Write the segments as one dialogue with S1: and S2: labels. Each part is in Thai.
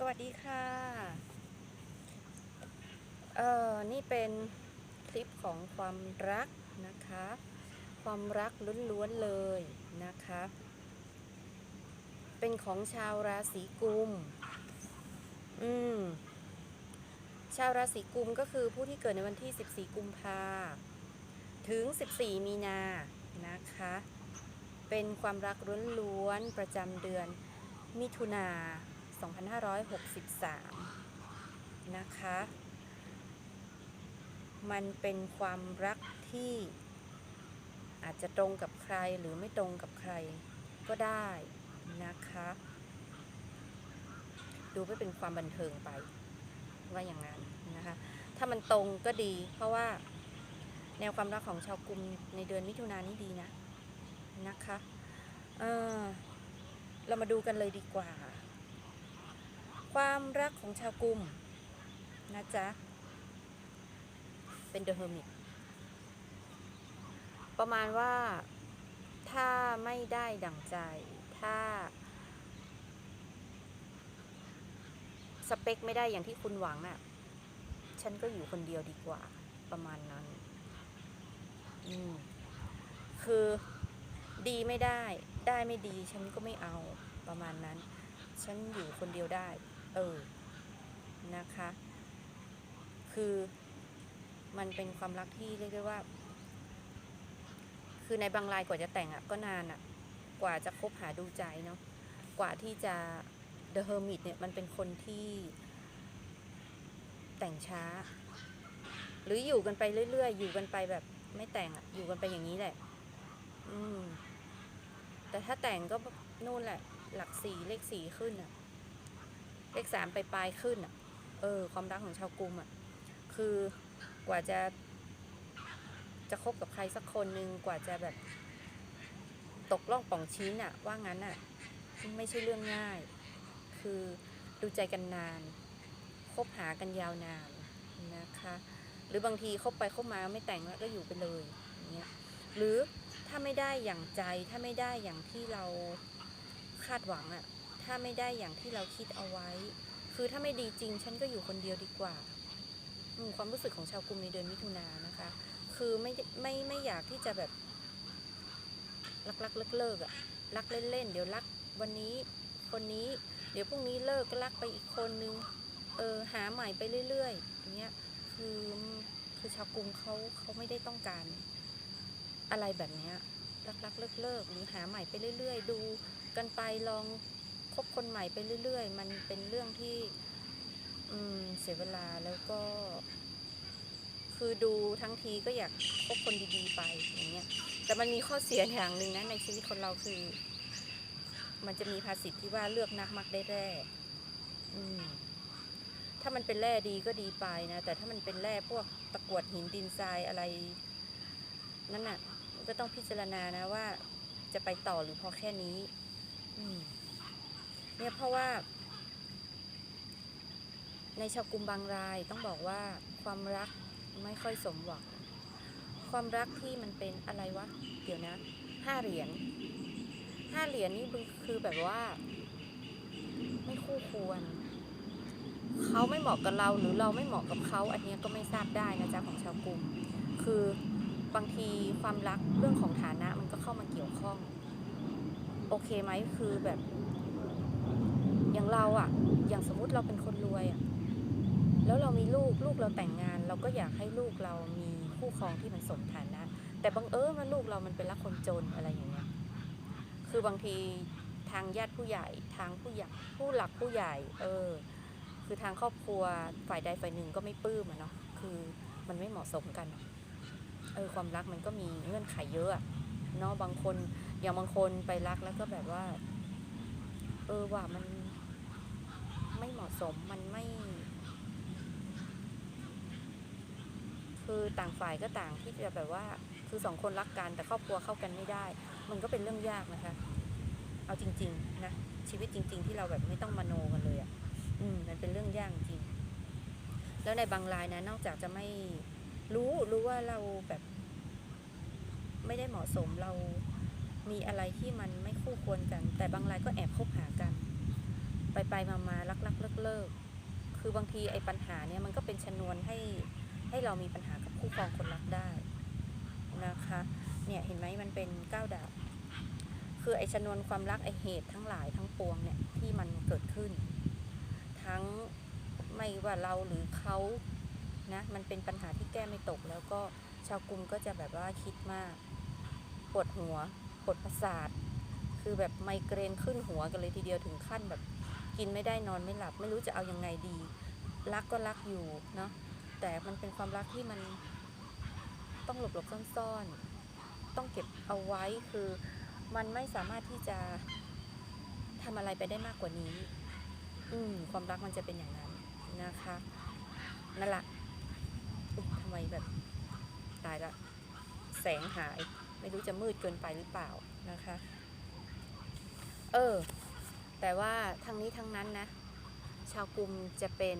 S1: สวัสดีค่ะ เอ่อ นี่เป็นคลิปของความรักนะคะ ความรักล้วนๆเลยนะคะ เป็นของชาวราศีกุม อืม ชาวราศีกุมก็คือผู้ที่เกิดในวันที่ 14 กุมภาถึง 14 มีนานะคะ เป็นความรักล้วนๆประจำเดือนมิถุนา 2563 นะคะ มันเป็นความรักที่อาจจะตรงกับใครหรือไม่ตรงกับใครก็ได้นะคะ ดูไปเป็นความบันเทิงไป ว่าอย่างนั้นนะคะ ถ้ามันตรงก็ดี เพราะว่าแนวความรักของชาวกรุมในเดือนมิถุนายนนี่ดีนะนะคะ เออเรามาดูกันเลยดีกว่า ความรักของชาวกรุมนะจ๊ะ เป็นเดอะเฮอร์มิตประมาณว่าถ้าไม่ได้ดั่งใจ ถ้า สเปคไม่ได้อย่างที่คุณหวังอะ่ะ ฉันก็อยู่คนเดียวดีกว่า ประมาณนั้น อืม คือดีไม่ได้ ได้ไม่ดี ฉันก็ไม่เอาประมาณนั้น ฉันอยู่คนเดียวได้ เออ นะคะ คือมันเป็นความรักที่เรียกได้ว่า คือในบางรายกว่าจะแต่งอะ่ะ ก็นานอะ่ะ กว่าจะคบหาดูใจเนาะ กว่าที่จะ The Hermit เนี่ยมันเป็นคนที่แต่งช้า หรืออยู่กันไปเรื่อยๆ อยู่กันไปแบบไม่แต่งอะอยู่กันไปอย่างนี้แหละ อืม แต่ถ้าแต่งก็นู่นแหละ หลักสี่เลขสี่ขึ้นอะ เลขสามไปปลายขึ้นอะเออ ความรักของชาวกรุมอะคือกว่าจะ จะคบกับใครสักคนหนึ่งกว่าจะแบบ ตกล่องป่องชิ้นอะว่างั้นอะไม่ใช่เรื่องง่าย คือดูใจกันนาน คบหากันยาวนานนะคะ หรือบางทีคบไปคบมาไม่แต่งแล้วก็อยู่ไปเลยอย่างเงี้ย หรือถ้าไม่ได้อย่างใจถ้าไม่ได้อย่างที่เราคาดหวังอะ ถ้าไม่ได้อย่างที่เราคิดเอาไว้ คือถ้าไม่ดีจริง ฉันก็อยู่คนเดียวดีกว่าความรู้สึกของชาวกรุงในเดือนมิถุนานนะคะ คือไม่ได้ไม่ไม่อยากที่จะแบบรักรักเลิกเลิกอะรักเล่นๆเดี๋ยวรักวันนี้คนนี้ เดี๋ยวพรุ่งนี้เลิกก็รักไปอีกคนนึงเออหาใหม่ไปเรื่อยๆอย่างเงี้ยคือคือชาวกรุงเขาเขาไม่ได้ต้องการ อะไรแบบเนี้ยรักรักเลิกเลิกๆหรือหาใหม่ไปเรื่อย ๆ ดูกันไปลอง คบคนใหม่ไปเรื่อย ๆ มันเป็นเรื่องที่เสียเวลาแล้วก็ คือดูทั้งทีก็อยากคบคนดีๆไปอย่างเงี้ย แต่มันมีข้อเสียอย่างหนึ่งนะในชีวิตคนเราคือ มันจะมีภาษิตที่ว่าเลือกนักมักได้แร่ถ้ามันเป็นแร่ดีก็ดีไปนะ แต่ถ้ามันเป็นแร่พวกตะกวดหินดินทรายอะไร นั่นน่ะก็ต้องพิจารณานะว่าจะไปต่อหรือพอแค่นี้ อืม เนี่ยเพราะว่า ในชาวกรุมบางรายต้องบอกว่าความรักไม่ค่อยสมหวัง ความรักที่มันเป็นอะไรวะ เดี๋ยวนะห้าเหรียญห้าเหรียญนี่คือแบบว่า ไม่คู่ควร เขาไม่เหมาะกับเราหรือเราไม่เหมาะกับเขา อันเนี้ยก็ไม่ทราบได้นะจ๊ะของชาวกรุงคือบางทีความรักเรื่องของฐานะมันก็เข้ามาเกี่ยวข้อง โอเคไหมคือแบบ อย่างเราอะอย่างสมมติเราเป็นคนรวยอะแล้วเรามีลูกลูกเราแต่งงาน เราก็อยากให้ลูกเรามีคู่ครองที่มันสมฐานะ แต่บังเอิญว่าลูกเรามันเป็นรักคนจนอะไรอย่างเงี้ยคือบางทีทางญาติผู้ใหญ่ทางผู้ใหญ่ผู้หลักผู้ใหญ่ เออ คือทางครอบครัวฝ่ายใดฝ่ายหนึ่งก็ไม่ปลื้มอะเนาะคือมันไม่เหมาะสมกันเออความรักมันก็มีเงื่อนไขเยอะอะเนาะบางคนอย่างบางคนไปรักแล้วก็แบบว่า เออว่ามันไม่เหมาะสมมันไม่ คือต่างฝ่ายก็ต่างที่จะแบบว่า คือสองคนรักกันแต่ครอบครัวเข้ากันไม่ได้ มันก็เป็นเรื่องยากนะคะ เอาจริง ๆ นะชีวิตจริง ๆ ที่เราแบบไม่ต้องมโนกันเลยอะ่ะ อืม มันเป็นเรื่องยากจริง แล้วในบางรายนะ นอกจากจะไม่รู้รู้ว่าเราแบบ ไม่ได้เหมาะสมเรา มีอะไรที่มันไม่คู่ควรกัน แต่บางรายก็แอบคบหากัน ไปไปมามาลักลักเลิกเลิกคือบางทีไอ้ปัญหาเนี่ยมันก็เป็นชนวนให้ให้เรามีปัญหากับคู่ครองคนรักได้นะคะเนี่ยเห็นไหมมันเป็นก้าวดาบคือไอ้ชนวนความรักไอ้เหตุทั้งหลายทั้งปวงเนี่ยที่มันเกิดขึ้น ทั้งไม่ว่าเราหรือเขานะมันเป็นปัญหาที่แก้ไม่ตก แล้วก็ชาวกรุงก็จะแบบว่าคิดมาก ปวดหัว ปวดประสาท คือแบบไมเกรนขึ้นหัวกันเลยทีเดียวถึงขั้นแบบกินไม่ได้นอนไม่หลับ ไม่รู้จะเอายังไงดี รักก็รักอยู่เนาะแต่มันเป็นความรักที่มันต้องหลบหลบๆซ่อนๆ ต้องเก็บเอาไว้คือมันไม่สามารถที่จะทำอะไรไปได้มากกว่านี้ อืม ความรักมันจะเป็นอย่างนั้นนะคะ นั่นแหละทำไมแบบ ตายละ แสงหาย ไม่รู้จะมืดเกินไปหรือเปล่านะคะ เออ แต่ว่าทั้งนี้ทั้งนั้นนะ ชาวกรุมจะเป็น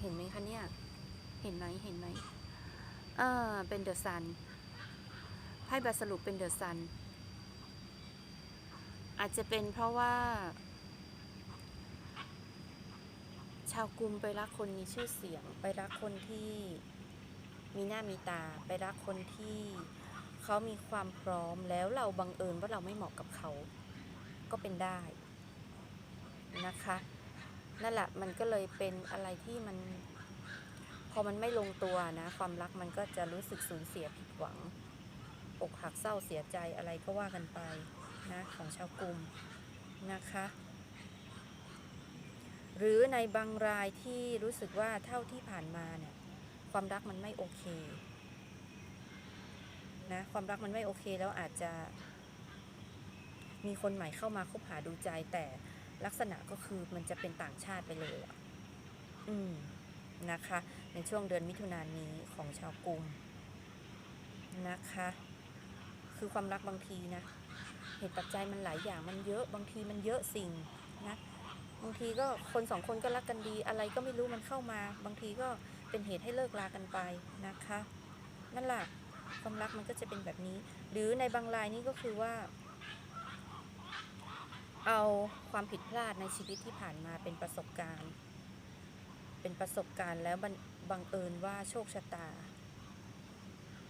S1: เห็นไหมคะเนี่ย เห็นไหมเห็นไหมอ่าเป็นเดอะซันไพ่บาสรุปเป็นเดอะซันอาจจะเป็นเพราะว่า ชาวกรุมไปรักคนมีชื่อเสียง ไปรักคนที่มีหน้ามีตา ไปรักคนที่ เขามีความพร้อมแล้วเราบังเอิญว่าเราไม่เหมาะกับเขา ก็เป็นได้นะคะ นั่นแหละมันก็เลยเป็นอะไรที่มัน พอมันไม่ลงตัวนะ ความรักมันก็จะรู้สึกสูญเสียผิดหวังอกหักเศร้าเสียใจอะไรก็ว่ากันไปนะของชาวกรุมนะคะ หรือในบางรายที่รู้สึกว่าเท่าที่ผ่านมาเนี่ยความรักมันไม่โอเค นะความรักมันไม่โอเคแล้วอาจจะ มีคนใหม่เข้ามาคบหาดูใจ แต่ลักษณะก็คือมันจะเป็นต่างชาติไปเลยอะอืมนะคะ ในช่วงเดือนมิถุนายนนี้ของชาวกรุงนะคะ คือความรักบางทีนะเหตุปัจจัยมันหลายอย่างมันเยอะบางทีมันเยอะสิ่งนะบางทีก็คนสองคนก็รักกันดี อะไรก็ไม่รู้มันเข้ามา บางทีก็เป็นเหตุให้เลิกลากันไปนะคะ นั่นแหละ ความรักมันก็จะเป็นแบบนี้ หรือในบางรายนี่ก็คือว่า เอาความผิดพลาดในชีวิตที่ผ่านมาเป็นประสบการณ์ เป็นประสบการณ์แล้วบังบังเอิญว่าโชคชะตา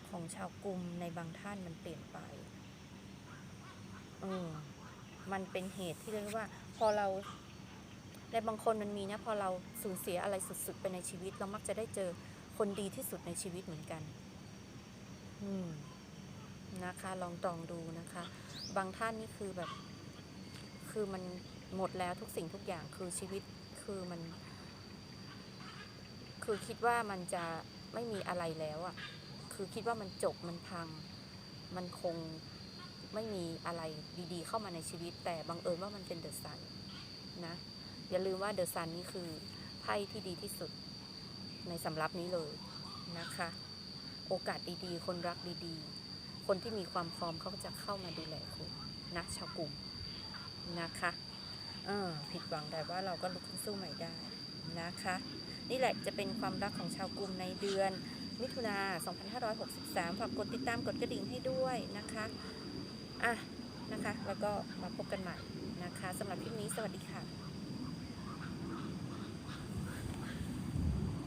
S1: ของชาวกรุมในบางท่านมันเปลี่ยนไปเออมันเป็นเหตุที่เรียกว่า พอเราในบางคนมันมีนะพอเราสูญเสียอะไรสุดๆไปในชีวิต เรามักจะได้เจอคนดีที่สุดในชีวิตเหมือนกัน นะคะลองตองดูนะคะ บางท่านนี่คือแบบ คือมันหมดแล้วทุกสิ่งทุกอย่างคือชีวิตคือมัน คือคิดว่ามันจะไม่มีอะไรแล้วอะ่ะ คือคิดว่ามันจบมันพัง มันคงไม่มีอะไรดีๆ เข้ามาในชีวิต แต่บังเอิญว่ามันเป็นเดอะซันนะ อย่าลืมว่าเดอะซันนี่คือไพ่ที่ดีที่สุดในสำรับนี้เลยนะคะ โอกาสดีๆ คนรักดีๆ คนที่มีความพร้อมเขาจะเข้ามาดูแลคุณนะชาวกลุ่มนะคะเออผิดหวังแต่ว่าเราก็ลุกขึ้นสู้ใหม่ได้นะคะ นี่แหละจะเป็นความรักของชาวกรุงในเดือน มิถุนา 2563 ฝากกดติดตามกดกระดิ่งให้ด้วยนะคะอะนะคะ แล้วก็มาพบกันใหม่นะคะสำหรับคลิปนี้สวัสดีค่ะ